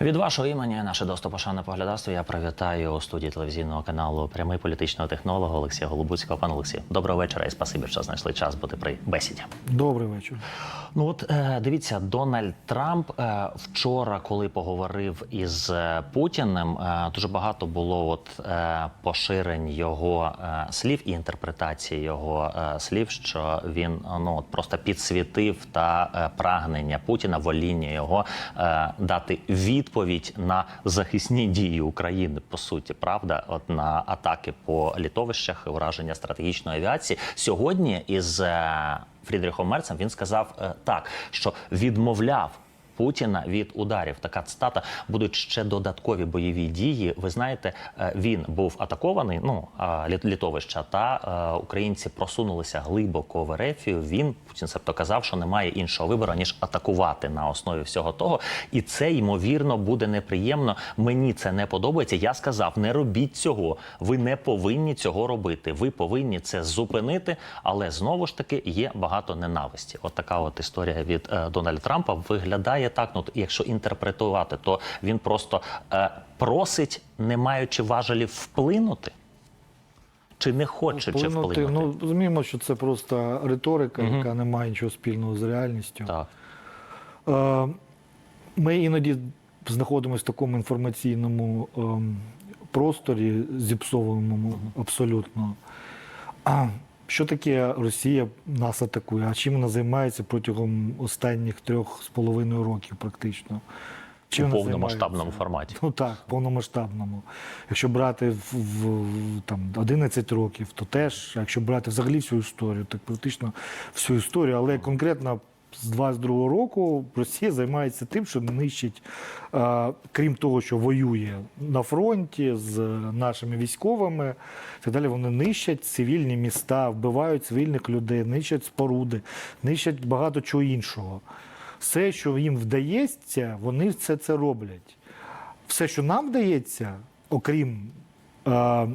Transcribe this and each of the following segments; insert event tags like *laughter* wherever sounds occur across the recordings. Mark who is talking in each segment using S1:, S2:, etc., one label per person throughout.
S1: Від вашого імені, наше достопошане поглядацтво, я привітаю у студії телевізійного каналу Прямий політичного технолога Олексія Голубуцького. Пане Олексію, доброго вечора і спасибі, що знайшли час бути при бесіді.
S2: Добрий вечір.
S1: Ну от е, дивіться, Дональд Трамп е, вчора, коли поговорив із е, Путіним, дуже багато було от поширень його слів і інтерпретації його слів, що він ну от просто підсвітив та прагнення Путіна, воління його дати відповідь на захисні дії України. По суті, правда, от на атаки по літовищах, ураження стратегічної авіації сьогодні із е, Фрідріхом Мерцем він сказав е, так, що відмовляв. Путіна від ударів така цитата будуть ще додаткові бойові дії. Ви знаєте, е, він був атакований. Ну літовища та е, українці просунулися глибоко в Ерефію. Він Путін себто казав, що немає іншого вибору ніж атакувати на основі всього того. І це ймовірно буде неприємно. Мені це не подобається. Я сказав, не робіть цього. Ви не повинні цього робити. Ви повинні це зупинити. Але знову ж таки є багато ненависті. От така от історія від е, Дональда Трампа виглядає так. Ну якщо інтерпретувати, то він просто е, просить, не маючи важелів, вплинути. Чи не хоче чи
S2: Вплинути, ну розуміємо, що це просто риторика, яка не має нічого спільного з реальністю.
S1: так.
S2: Е, Ми іноді знаходимося в такому інформаційному ем, просторі, зіпсованому абсолютно. А що таке Росія нас атакує? А чим вона займається протягом останніх трьох з половиною років, практично? Чим
S1: У повномасштабному форматі.
S2: Ну так, повномасштабному. Якщо брати в, в, в, там 11 років, то теж, якщо брати взагалі всю історію, так практично всю історію, але конкретно з 22 року Росія займається тим, що нищить, е, крім того, що воює на фронті з нашими військовими, так далі вони нищать цивільні міста, вбивають цивільних людей, нищать споруди, нищать багато чого іншого. Все, що їм вдається, вони все це роблять. Все, що нам вдається, окрім, е,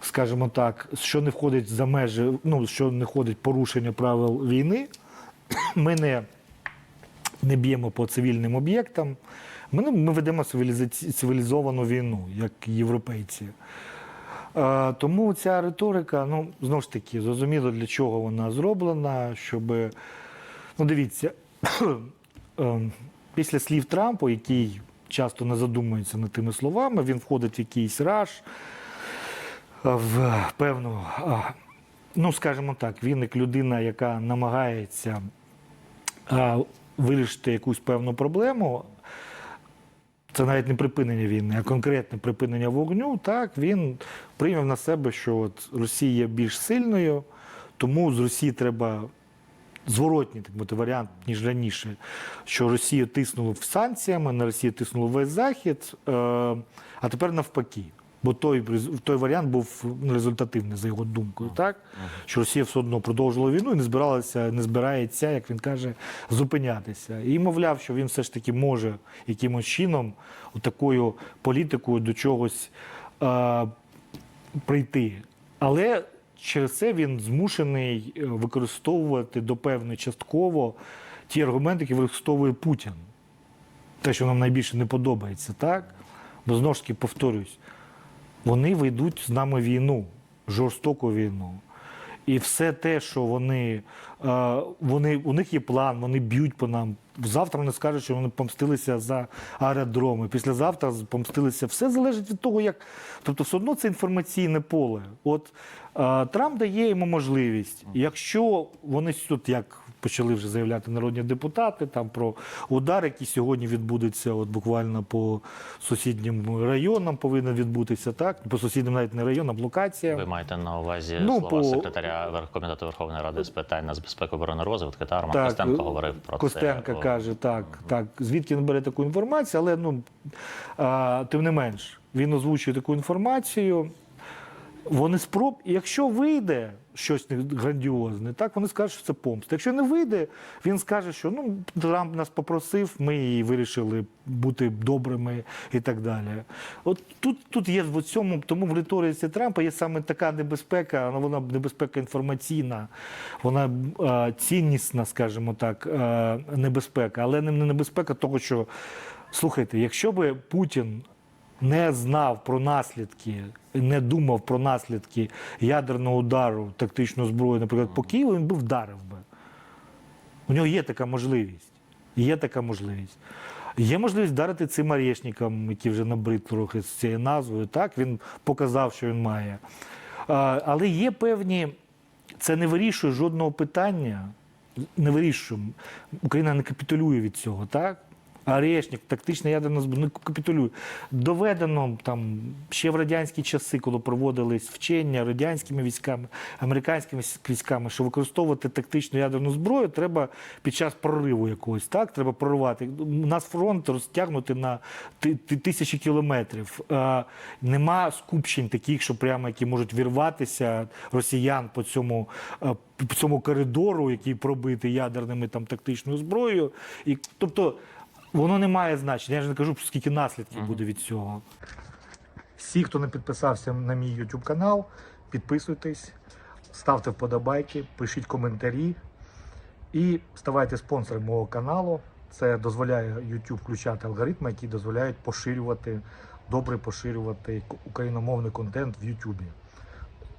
S2: скажімо так, що не входить за межі, ну, що не входить порушення правил війни, *coughs* ми не, не б'ємо по цивільним об'єктам. Ми, не- ми ведемо цивілізовану війну, як європейці. Е, тому ця риторика, ну, знову ж таки, зрозуміло, для чого вона зроблена, щоб. Ну, дивіться, *coughs* е, після слів Трампа, який часто не задумується над тими словами, він входить в якийсь раж, в певну, ну, скажімо так, він як людина, яка намагається вирішити якусь певну проблему. Це навіть не припинення війни, а конкретне припинення вогню. Так він прийняв на себе, що от Росія є більш сильною, тому з Росії треба зворотній так мовити, варіант, ніж раніше, що Росію тиснуло санкціями, на Росію тиснуло весь Захід, е, а тепер навпаки. Бо той, той варіант був ну, результативний, за його думкою, так? Що Росія все одно продовжувала війну і не збиралася, не збирається, як він каже, зупинятися. І мовляв, що він все ж таки може якимось чином такою політикою до чогось е, прийти. Але через це він змушений е, використовувати до певної частково ті аргументи, які використовує Путін. Те, що нам найбільше не подобається, так? Бо знову ж таки повторюсь, вони ведуть з нами війну, жорстоку війну. І все те, що вони, е, вони, у них є план, вони б'ють по нам. Завтра вони скажуть, що вони помстилися за аеродроми. Післязавтра помстилися. Все залежить від того, як. Тобто, все одно це інформаційне поле. От е, Трамп дає йому можливість. Якщо вони тут, як почали вже заявляти народні депутати, там про удар, який сьогодні відбудеться, от буквально по сусіднім районам повинен відбутися, так? По сусіднім навіть не районам, локаціям.
S1: Ви маєте на увазі
S2: Ну,
S1: слова
S2: по-
S1: секретаря Верхкомітету Верховної Ради з питань нацбезпеки оборони розвитку та Арма Костенко говорив про
S2: Костенко
S1: це.
S2: Каже, так, так. Звідки він бере таку інформацію, але ну, а, тим не менш, він озвучує таку інформацію. Вони спроб, і якщо вийде щось грандіозне, так вони скажуть, що це помста. Якщо не вийде, він скаже, що ну Трамп нас попросив, ми і вирішили бути добрими і так далі. От тут, тут є в цьому, тому в риториці Трампа є саме така небезпека, але вона небезпека інформаційна, вона е, ціннісна, скажімо так, е, небезпека, але не небезпека того, що Слухайте, якщо би Путін не знав про наслідки, не думав про наслідки ядерного удару тактичної зброї, наприклад, по Києву, він би вдарив би. У нього є така можливість. Є така можливість. Є можливість вдарити цим орешникам, які вже набрид трохи з цією назвою. Так, він показав, що він має. Але є певні, це не вирішує жодного питання. Не вирішує. Україна не капітулює від цього, так? А Орешник, тактична ядерна зброя, не капітулює. Доведено там ще в радянські часи, коли проводились вчення радянськими військами, американськими військами, що використовувати тактичну ядерну зброю треба під час прориву якогось. Так, треба проривати. У нас фронт розтягнути на ти- ти- тисячі кілометрів. Е, нема скупчень таких, що прямо які можуть вірватися росіян по цьому. е, по цьому коридору, який пробитий ядерними там тактичною зброєю, і тобто воно не має значення. Я ж не кажу, скільки наслідків буде від цього. Всі, хто не підписався на мій YouTube канал, підписуйтесь, ставте вподобайки, пишіть коментарі і ставайте спонсором мого каналу. Це дозволяє YouTube включати алгоритми, які дозволяють поширювати, добре поширювати україномовний контент в YouTube.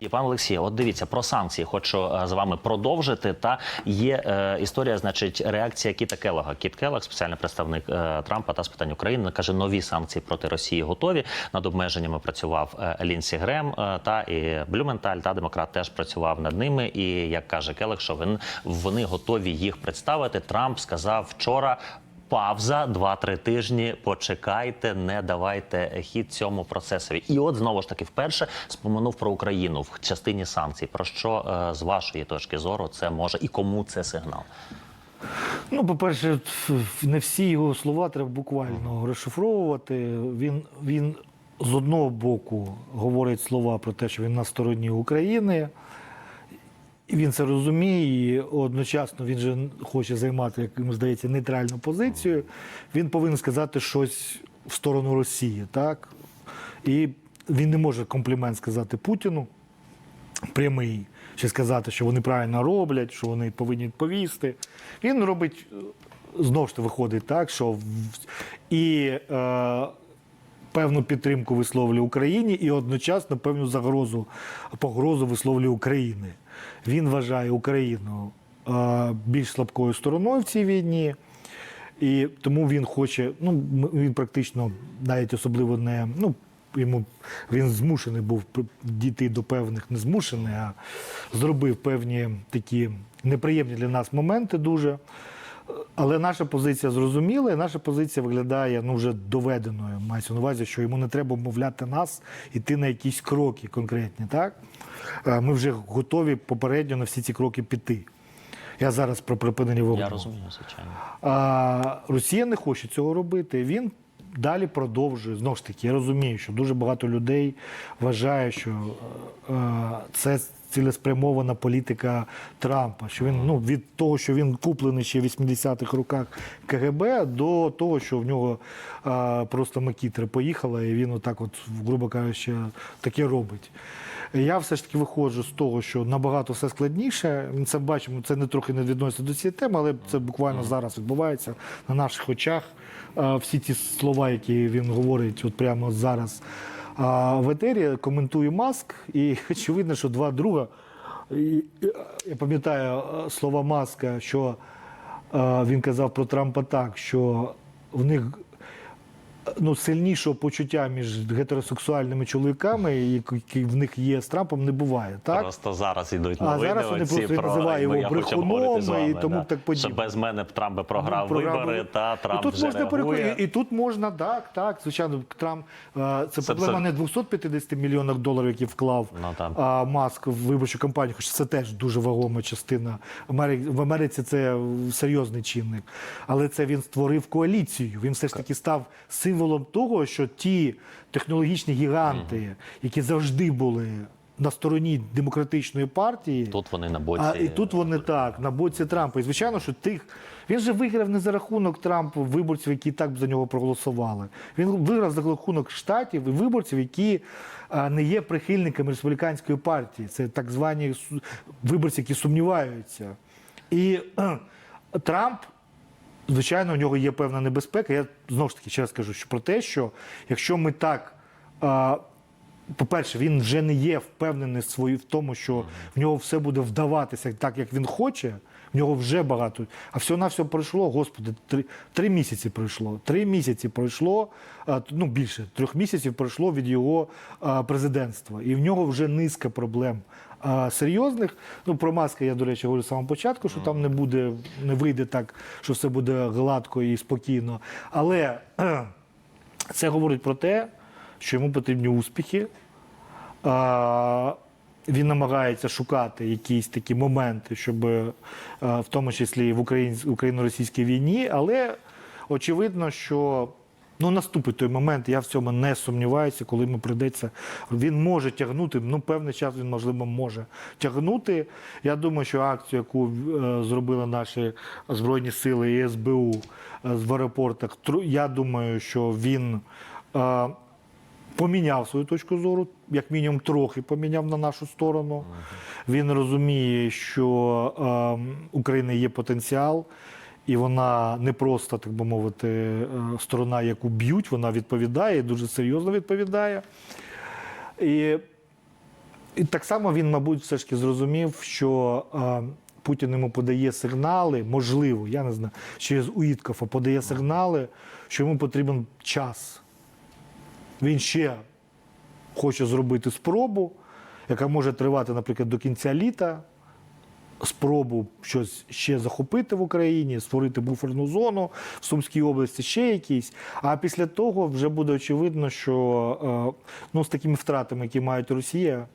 S1: І пан Олексій, от дивіться про санкції. Хочу е, з вами продовжити. Та є е, історія, значить, реакція Кіта Келлога. Кіт Келлог, спеціальний представник е, Трампа та з питань України, каже, нові санкції проти Росії готові. Над обмеженнями працював е, Лінсі Грем е, та і Блюменталь, та демократ теж працював над ними. І як каже Келлог, що він, вони готові їх представити. Трамп сказав вчора. Павза 2-3 тижні. Почекайте, не давайте хід цьому процесові. І от знову ж таки вперше споминув про Україну в частині санкцій. Про що е, з вашої точки зору це може і кому це сигнал?
S2: Ну, по-перше, не всі його слова треба буквально розшифровувати. Він, він з одного боку говорить слова про те, що він на стороні України. Він це розуміє, і одночасно він же хоче займати, як йому здається, нейтральну позицію. Він повинен сказати щось в сторону Росії, так? І він не може комплімент сказати Путіну прямий, чи сказати, що вони правильно роблять, що вони повинні відповісти. Він робить е, знову ж таки виходить так, що і е, певну підтримку висловлює Україні, і одночасно певну загрозу, погрозу висловлює Україні. Він вважає Україну е, більш слабкою стороною в цій війні. І тому він хоче, ну він практично навіть особливо не ну. Йому він змушений був дійти до певних, не змушений, а зробив певні такі неприємні для нас моменти дуже. Але наша позиція зрозуміла, і наша позиція виглядає ну, вже доведеною. Мається на увазі, що йому не треба вмовляти нас йти на якісь кроки конкретні. Так? Е, Ми вже готові попередньо на всі ці кроки піти. Я зараз про припинення вогню.
S1: Я розумію, звичайно.
S2: А Росія не хоче цього робити. Він далі продовжує. Знову ж таки, я розумію, що дуже багато людей вважає, що е, це цілеспрямована політика Трампа. Що він ну від того, що він куплений ще в 80-х роках КГБ, до того, що в нього е, просто макітра поїхала, і він отак, от, грубо кажучи, таке робить. Я все ж таки виходжу з того, що набагато все складніше. Це бачимо, це не трохи не відноситься до цієї теми, але це буквально зараз відбувається на наших очах. А, Всі ті слова, які він говорить, от прямо зараз а, в етері, коментує Маск, і очевидно, що два друга. Я пам'ятаю слова Маска, що він казав про Трампа так, що в них ну, сильнішого почуття між гетеросексуальними чоловіками, які в них є з Трампом, не буває. Так?
S1: Просто зараз йдуть
S2: А зараз вони просто
S1: про...
S2: називають його брехуном
S1: вами,
S2: і тому
S1: да.
S2: так подібне.
S1: Що без мене Трамп би програв
S2: Ну,
S1: вибори, та Трамп
S2: і тут
S1: вже
S2: можна
S1: реагує.
S2: і тут можна, так, так, звичайно, Трамп, е, це,
S1: Це-
S2: проблема
S1: це-
S2: не 250 мільйонів доларів, які вклав
S1: Ну,
S2: а, Маск в виборчу кампанію, хоча це теж дуже вагома частина. В Америці це серйозний чинник. Але це він створив коаліцію. Він все ж таки став символом того, що ті технологічні гіганти, які завжди були на стороні демократичної партії.
S1: Тут вони на боці.
S2: А, і тут вони так, на боці Трампа. І звичайно, що тих. Він же виграв не за рахунок Трампа виборців, які так за нього проголосували. Він виграв за рахунок штатів і виборців, які не є прихильниками республіканської партії. Це так звані виборці, які сумніваються. І Трамп. Звичайно, у нього є певна небезпека. Я знову ж таки ще раз кажу, що про те, що якщо ми так по-перше, він вже не є впевнений свої в тому, що в нього все буде вдаватися так, як він хоче. В нього вже багато. А все на все пройшло, господи, три, три місяці пройшло. Три місяці пройшло, ну більше трьох місяців пройшло від його президентства. І в нього вже низка проблем а, серйозних. Ну, про маски я, до речі, говорю з самого початку, що там не буде, не вийде так, що все буде гладко і спокійно. Але *clears throat* це говорить про те, що йому потрібні успіхи. Він намагається шукати якісь такі моменти, щоб е, в тому числі в Україн- україно-російській війні, але очевидно, що ну, наступить той момент, я в цьому не сумніваюся, коли йому прийдеться. Він може тягнути, ну певний час він, можливо, може тягнути. Я думаю, що акцію, яку е, зробили наші Збройні Сили і СБУ е, в аеропортах, я думаю, що він. е, поміняв свою точку зору, як мінімум трохи поміняв на нашу сторону. Він розуміє, що е, України є потенціал, і вона не просто, так би мовити, е, сторона, яку б'ють, вона відповідає, дуже серйозно відповідає. І, і так само він, мабуть, все ж таки зрозумів, що е, Путін йому подає сигнали, можливо, я не знаю, через Уіткофа подає сигнали, що йому потрібен час. Він ще хоче зробити спробу, яка може тривати, наприклад, до кінця літа. Спробу щось ще захопити в Україні, створити буферну зону в Сумській області, ще якісь. А після того вже буде очевидно, що е, ну, з такими втратами, які мають Росія,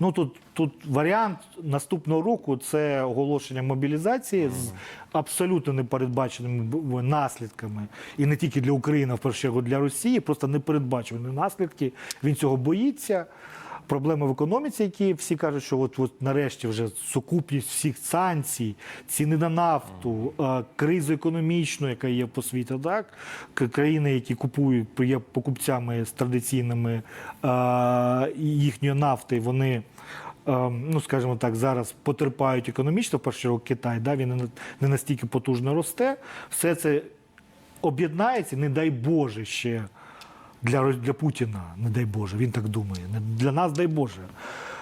S2: Ну тут, тут варіант наступного року це оголошення мобілізації з абсолютно непередбаченими наслідками. І не тільки для України, а в першу чергу для Росії, просто непередбачені наслідки. Він цього боїться. Проблеми в економіці, які всі кажуть, що от, от нарешті вже сукупність всіх санкцій, ціни на нафту, е, кризу економічну, яка є по світу, так країни, які купують, є покупцями з традиційними е, їхньої нафти, вони. е, Ну, скажімо так, зараз потерпають економічно, чергу Китай, да, він не настільки потужно росте. Все це об'єднається, не дай Боже ще для, для Путіна, не дай Боже, він так думає. Для нас, дай Боже.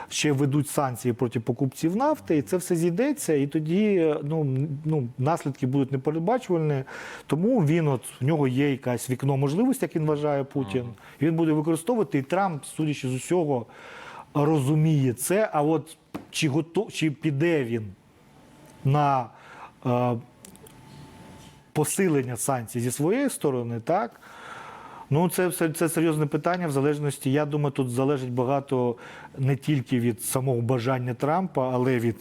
S2: Ще ведуть санкції проти покупців нафти, і це все зійдеться, і тоді е, ну, ну, наслідки будуть непередбачувальні. Тому він, от в нього є якась вікно можливості, як він вважає Путін. І він буде використовувати, і Трамп, судячи з усього, розуміє це. А от чи готов, чи піде він на е, посилення санкцій зі своєї сторони, так? Ну, це, це, це серйозне питання. В залежності, я думаю, тут залежить багато не тільки від самого бажання Трампа, але від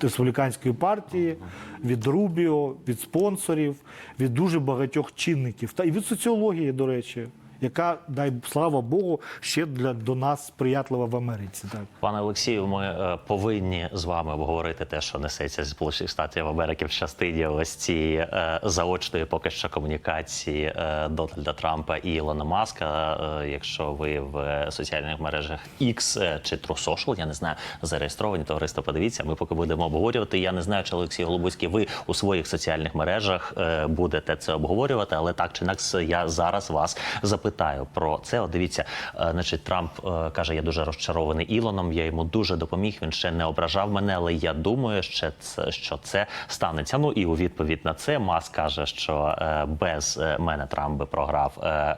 S2: республіканської партії, від Рубіо, від спонсорів, від дуже багатьох чинників. Та і від соціології, до речі, яка, дай слава Богу, ще для до нас сприятлива в Америці. Так.
S1: Пане Олексію, ми е, повинні з вами обговорити те, що несеться зі Сполучених Штатів Америки в частині ось цієї е, заочної поки що комунікації е, Дональда Трампа і Ілона Маска. Якщо ви в соціальних мережах X чи True Social, я не знаю, зареєстровані, товариство, подивіться. Ми поки будемо обговорювати. Я не знаю, чи Олексій Голубуцький, ви у своїх соціальних мережах будете це обговорювати, але так чи інакше я зараз вас запитаю про це. От дивіться, е, значить, Трамп е, каже, я дуже розчарований Ілоном. Я йому дуже допоміг. Він ще не ображав мене, але я думаю, що це, що це станеться. Ну і у відповідь на це Маск каже, що е, без мене Трамп би програв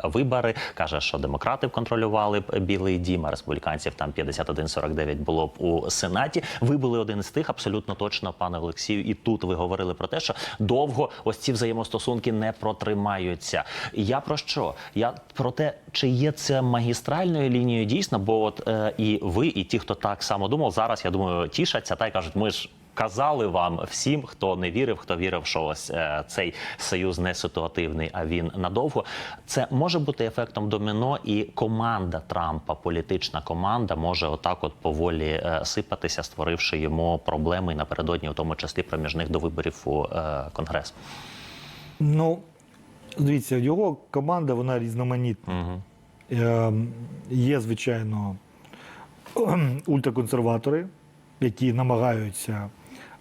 S1: вибори. каже, що демократи б контролювали б Білий Дім, а республіканців там 51-49 було б у сенаті. Ви були один із тих, абсолютно точно, пане Олексію. І тут ви говорили про те, що довго ось ці взаємостосунки не протримаються. Я про що? Я про те, чи є це магістральною лінією дійсно, бо от е, і ви, і ті, хто так само думав, зараз я думаю, тішаться та й кажуть, ми ж. казали вам всім, хто не вірив, хто вірив, що ось е, цей союз не ситуативний, а він надовго. Це може бути ефектом доміно, і команда Трампа, політична команда, може отак, от поволі е, сипатися, створивши йому проблеми напередодні, у тому числі проміжних до виборів у е, конгрес.
S2: Ну, дивіться, його команда вона різноманітна.
S1: Угу.
S2: Е, є, звичайно, ультраконсерватори, які намагаються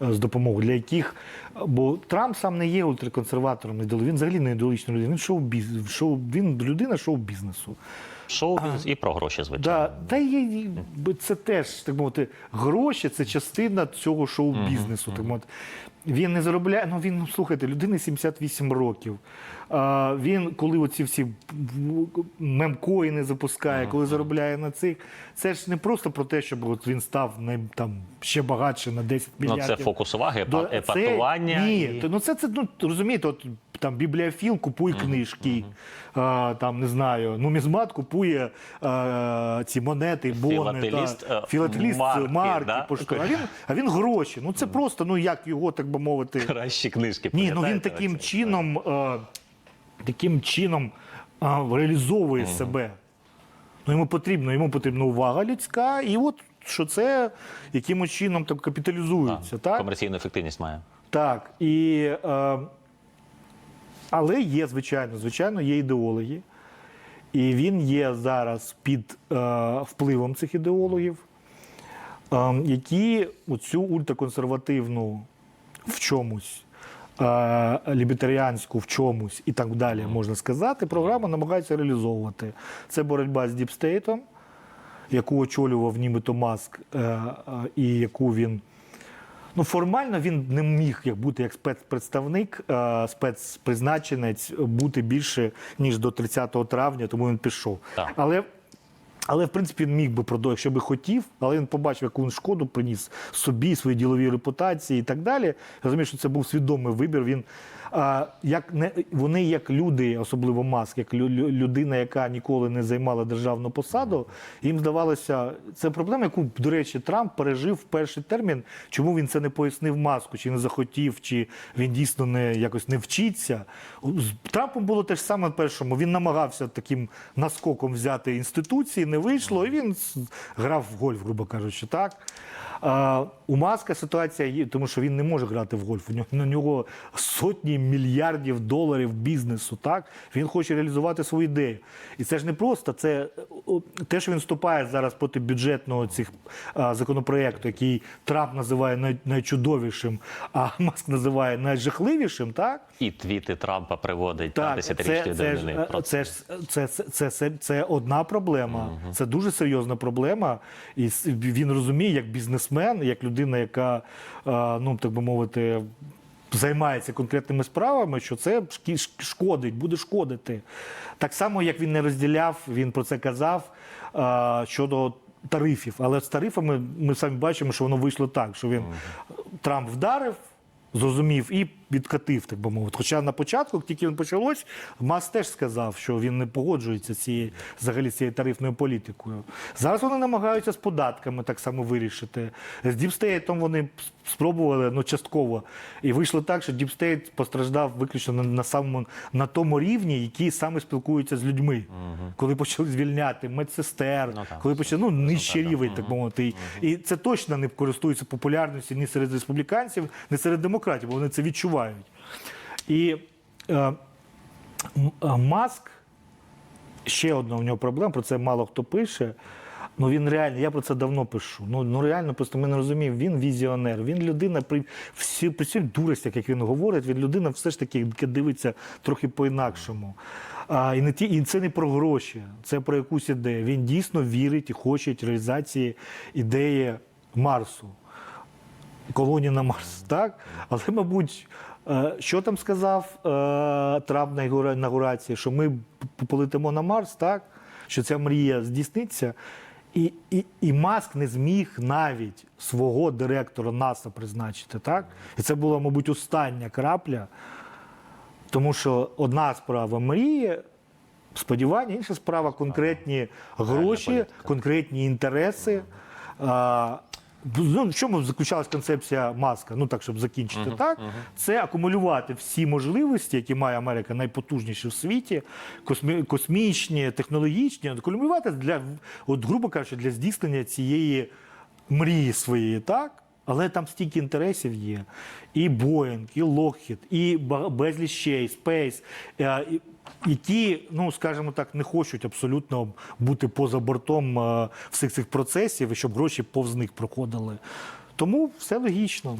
S2: е, з допомогою, для яких. Бо Трамп сам не є ультраконсерватором, він взагалі не ідеологічна людина. Він шоу, він людина шоу-бізнесу.
S1: Шоу і про гроші, звичайно.
S2: Да, та є, це теж так мовити, гроші це частина цього шоу-бізнесу. Так мовити. Він не заробляє. Ну він ну, слухайте, людини 78 років. А, він, коли оці всі мемкоїни запускає, коли заробляє на цих, це ж не просто про те, щоб от він став не, там, ще багатше на 10
S1: Ну, це фокус уваги,
S2: До-
S1: епа- епатування.
S2: Ні,
S1: і-
S2: то, ну це, це ну, розумієте, от там бібліофіл купує книжки, а, там не знаю, нумізмат купує а, ці монети, бони,
S1: Філателіст,
S2: та,
S1: е,
S2: філателіст
S1: марки,
S2: марки,
S1: да?
S2: поштові. А він, *laughs* а він гроші. Ну це просто, ну як його, так би мовити.
S1: Кращі книжки.
S2: Ні, ну він таким чином, е, таким чином е, реалізовує себе. Ну, йому потрібно, йому потрібна увага людська, і от що це якимось чином там капіталізується. Так?
S1: Комерційну ефективність має.
S2: Так, і, е, але є, звичайно, звичайно, є ідеологи. І він є зараз під е, впливом цих ідеологів, е, які оцю ультраконсервативну в чомусь, е, лібертаріанську в чомусь і так далі, можна сказати, програму намагаються реалізовувати. Це боротьба з діпстейтом, яку очолював нібито Маск, е, е, і яку він. Ну, формально він не міг як бути як спецпредставник, е, спецпризначенець бути більше ніж до 30 травня, тому він пішов.
S1: Так.
S2: Але, але в принципі він міг би продовжити, якщо би хотів, але він побачив, яку він шкоду приніс собі, своїй діловій репутації і так далі. Розумію, що це був свідомий вибір. Він а, як не вони, як люди, особливо Маск, як лю- лю- людина, яка ніколи не займала державну посаду, їм здавалося, це проблема, яку, до речі, Трамп пережив в перший термін. Чому він це не пояснив маску, чи не захотів, чи він дійсно не якось не вчиться. З Трампом було те ж саме першому. Він намагався таким наскоком взяти інституції, не вийшло, і він грав в гольф, грубо кажучи, так. А, у Маска ситуація є, тому що він не може грати в гольф. У нього, на нього сотні мільярдів доларів бізнесу. Так він хоче реалізувати свою ідею. І це ж не просто. Це те, що він вступає зараз проти бюджетного цих а, законопроекту, який Трамп називає най, найчудовішим, а Маск називає найжахливішим. Так
S1: І твіти Трампа приводить на
S2: так,
S1: десятирічні
S2: це, це,
S1: про
S2: це, це, це, це, це, це одна проблема. Це дуже серйозна проблема. І він розуміє, як бізнесмен, як людина, яка, е, ну так би мовити, займається конкретними справами, що це шкодить, буде шкодити. Так само, як він не розділяв, він про це казав е, щодо. Тарифів, але з тарифами ми самі бачимо, що воно вийшло так, що він Трамп вдарив, зрозумів і відкатив, так би мовити. Хоча на початку, як тільки він почалось, Мас теж сказав, що він не погоджується цією взагалі цією тарифною політикою. Зараз вони намагаються з податками так само вирішити. З Діпстейтом вони спробували ну, частково. І вийшло так, що Діпстейт постраждав виключно на, на самому на тому рівні, який саме спілкується з людьми. Коли почали звільняти медсестер,
S1: Ну, так.
S2: коли почали ну, нижчий рівень, так мовити. І, і це точно не користується популярністю ні серед республіканців, ні серед демократів, бо вони це відчувають. І е, е, Маск, ще одна у нього проблема, про це мало хто пише. Ну він реально, я про це давно пишу. Ну, ну реально, просто ми не розуміємо. Він візіонер, він людина при всі при всіх дуростях, як він говорить, він людина все ж таки дивиться трохи по-інакшому. А, і, не ті, і це не про гроші, це про якусь ідею. Він дійсно вірить і хоче реалізації ідеї Марсу колонії на Марс, так? Але, мабуть, е, що там сказав е, Трамп на інаугурації, що ми полетимо на Марс, так? Що ця мрія здійсниться. І, і, і Маск не зміг навіть свого директора НАСА призначити, так? І це була, мабуть, остання крапля. Тому що одна справа мрії, сподівання, інша справа конкретні гроші, конкретні інтереси. А, Ну, в чому заключалась концепція маска? Ну так, щоб закінчити так, це акумулювати всі можливості, які має Америка, найпотужніші в світі, космі, космічні, технологічні, акумулювати для, от, грубо кажучи, для здійснення цієї мрії своєї, так? Але там стільки інтересів є. І Boeing, і Lockheed, і безліч ще, і Space, які, ну скажімо так, не хочуть абсолютно бути поза бортом е, всіх цих процесів, щоб гроші повз них проходили. Тому все логічно.